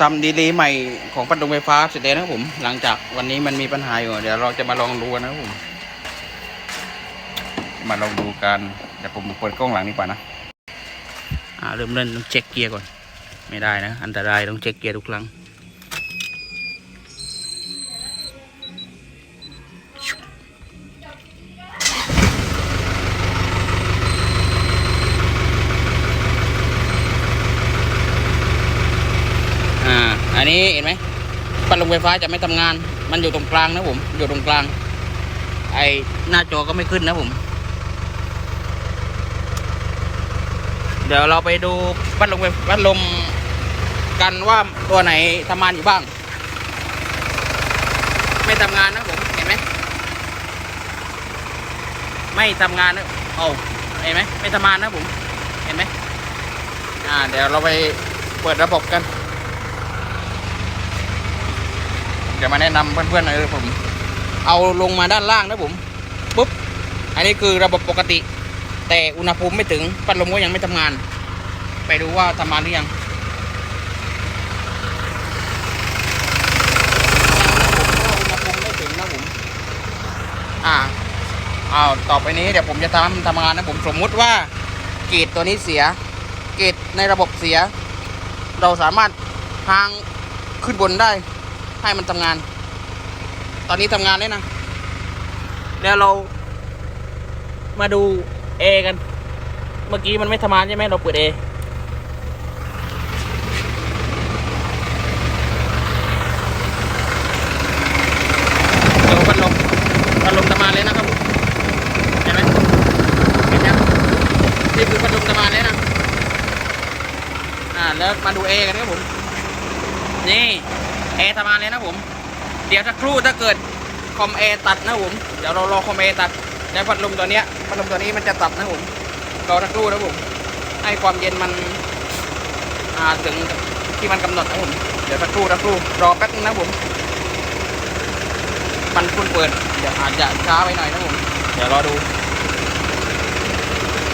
ทำดีเลย์ใหม่ของพัดลมไฟฟ้าเสร็จแล้วนะครับผม หลังจากวันนี้มันมีปัญหาอยู่ เดี๋ยวเราจะมาลองดูกันนะครับผม มาลองดูกันเดี๋ยวผมเปิดกล้องหลังนี้ก่อนนะ อ่าเริ่มเล่นต้องเช็คเกียร์ก่อน ไม่ได้นะ อันตรายต้องเช็คเกียร์ทุกครั้ง นนี้เห็นไหมพัดลมไฟฟ้าจะไม่ทำงาน มันอยู่ตรงกลางนะผม อยู่ตรงกลาง ไอหน้าจอก็ไม่ขึ้นนะผม เดี๋ยวเราไปดูพัดลมไฟพัดลมกันว่าตัวไหนทำงานอยู่บ้าง ไม่ทำงานนะผม เห็นไหม ไม่ทำงานนะโอ้าเห็นไหม ไม่ทำงานนะผม เห็นไหม อ่า เดี๋ยวเราไปเปิดระบบกัน เดี๋ยวมาแนะนำเพื่อนๆหน่อยเลยผม เอาลงมาด้านล่างนะผมปุ๊บอันนี้คือระบบปกติ แต่อุณหภูมิไม่ถึงพัดลมก็ยังไม่ทำงาน ไปดูว่าทำงานหรือยังอุณหภูมิไม่ถึงนะผมอ่าอ้าวต่อไปนี้เดี๋ยวผมจะทำทำงานนะผมสมมุติว่าเกรดตัวนี้เสีย เกรดในระบบเสีย เราสามารถทางขึ้นบนได้ ให้มันทำงาน ตอนนี้ทำงานแล้วนะแล้วเรา มาดู A กัน เมื่อกี้มันไม่ทำงานใช่ไหมเราเปิด A ดูพัดลมพัดลมทำงานเลยนะครับผมเห็นไหมเห็นยังนี่คือพัดลมทำงานเลยนะอ่าแล้วมาดู A กันครับผมนี่ A ทำงานเลยนะผม เดี๋ยวสักครู่ถ้าเกิดคอม A ตัดนะผม เดี๋ยวเรารอคอม A ตัดแล้วพัดลมตัวเนี้ยพัดลมตัวนี้มันจะตัดนะผมรอสักครู่นะผมให้ความเย็นมันถึงที่มันกำหนดนะผม เดี๋ยวสักครู่สักครู่รอแป๊บนึงนะผม มันคุณเปิดเดี๋ยวอาจจะช้าไปหน่อยนะผม เดี๋ยวรอดู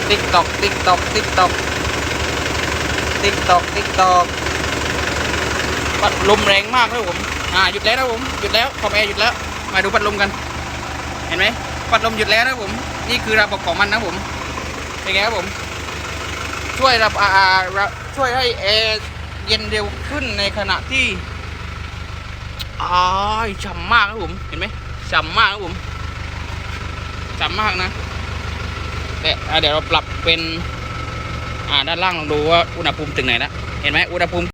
ติ๊กตอกติ๊กตอกติ๊กตอกติ๊กตอกติ๊กตอก พัดลมแรงมากนะผม อ่าหยุดแล้วนะผมหยุดแล้วคอมแอร์หยุดแล้ว มาดูพัดลมกัน เห็นไหมพัดลมหยุดแล้วนะผม นี่คือระบบของมันนะผม เป็นไงครับผม ช่วยระบอ่าระช่วยให้แอร์เย็นเร็วขึ้นในขณะที่อ้ายฉ่ำมากครับผม เห็นไหมฉ่ำมากครับผมฉ่ำมากนะแต่เดี๋ยวเราปรับเป็น อ่าด้านล่างลองดูว่าอุณหภูมิถึงไหนนะเห็นไหมอุณหภูมิ